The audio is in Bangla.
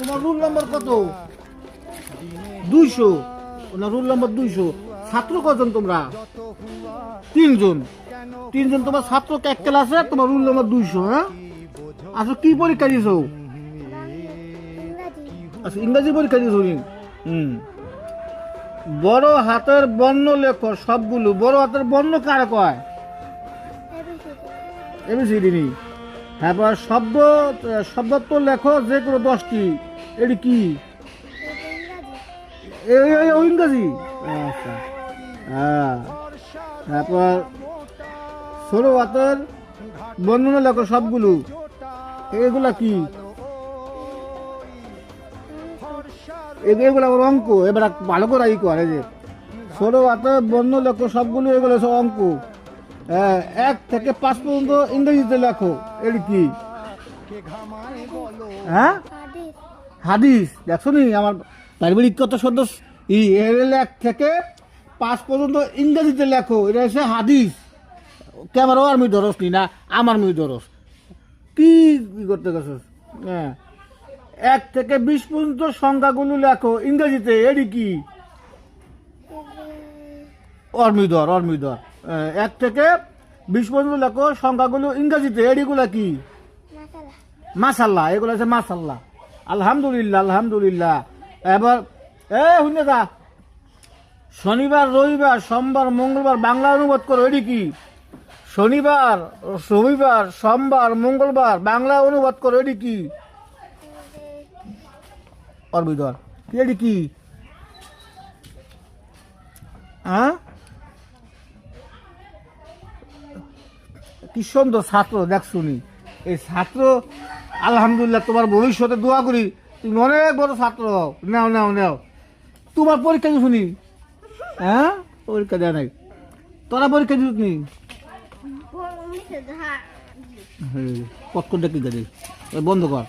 তোমার রুল নাম্বার কত? দুইশো। না রুল নাম্বার দুইশো। ছাত্র কজন তোমরা? তিনজন। তিনজন তোমার ছাত্র এক ক্লাসে তোমার রুল নাম্বার দুইশো হ্যাঁ? আচ্ছা কি পরীক্ষা দিয়েছ? আচ্ছা ইংরাজি পরীক্ষা দিয়েছ? হুম। বড় হাতের বর্ণ লেখ, সবগুলো। বড় হাতের বর্ণ কার কয়? এবিসিডি নি। তারপর শব্দ তো লেখো, যে কোনো দশটি। এটি কি? ইংরাজি? আচ্ছা। হ্যাঁ। তারপর ষোলো হাতের বর্ণনা লেখো সবগুলো। এগুলা কি? এগুলো আবার অঙ্ক। এবার ভালো করে ই করে যে। ষোলো হাতের বর্ণ লেখো সবগুলো এগুলো সব অঙ্ক। হ্যাঁ, এক থেকে পাঁচ পর্যন্ত ইংরেজিতে লেখো। এটি কি? হ্যাঁ? হাদিস দেখছ নি আমার পারিবারিক কত সদস্য। ই এর এক থেকে পাঁচ পর্যন্ত ইংরেজিতে লেখো এটা হচ্ছে হাদিস। ক্যামেরাও আর মুই ধরস নি না আমার মুই ধরস কি করতে গেছস হ্যাঁ। এক থেকে বিশ পর্যন্ত সংখ্যাগুলো লেখো ইংরেজিতে এটি কি? অর্মিদর অর্মিদর। এক থেকে বিশ পর্যন্ত লেখো সংখ্যাগুলো ইংরেজিতে এডিগুলো কি? মাসাল্লাহ। এগুলো আছে মাসাল্লাহ। আলহামদুলিল্লাহ আলহামদুলিল্লাহ। এবার, এ, শুনে যা। শনিবার, রবিবার, সোমবার, মঙ্গলবার, বাংলা অনুবাদ করো এটি কি? শনিবার, রবিবার, সোমবার, মঙ্গলবার, বাংলা অনুবাদ করো এটি কি? অর্বিদর এটি কি? হ্যাঁ কি সুন্দর ছাত্র, দেখ শুনি। এই ছাত্র আলহামদুলিল্লাহ তোমার ভবিষ্যতে দোয়া করি। তুমি অনেক বড় ছাত্র হও। নেও নেও নেও। তোমার পরীক্ষা কি শুনি হ্যাঁ? পরীক্ষা দেয় নাই। তোরা পরীক্ষা দিত নি? কত করে কি বন্ধ কর।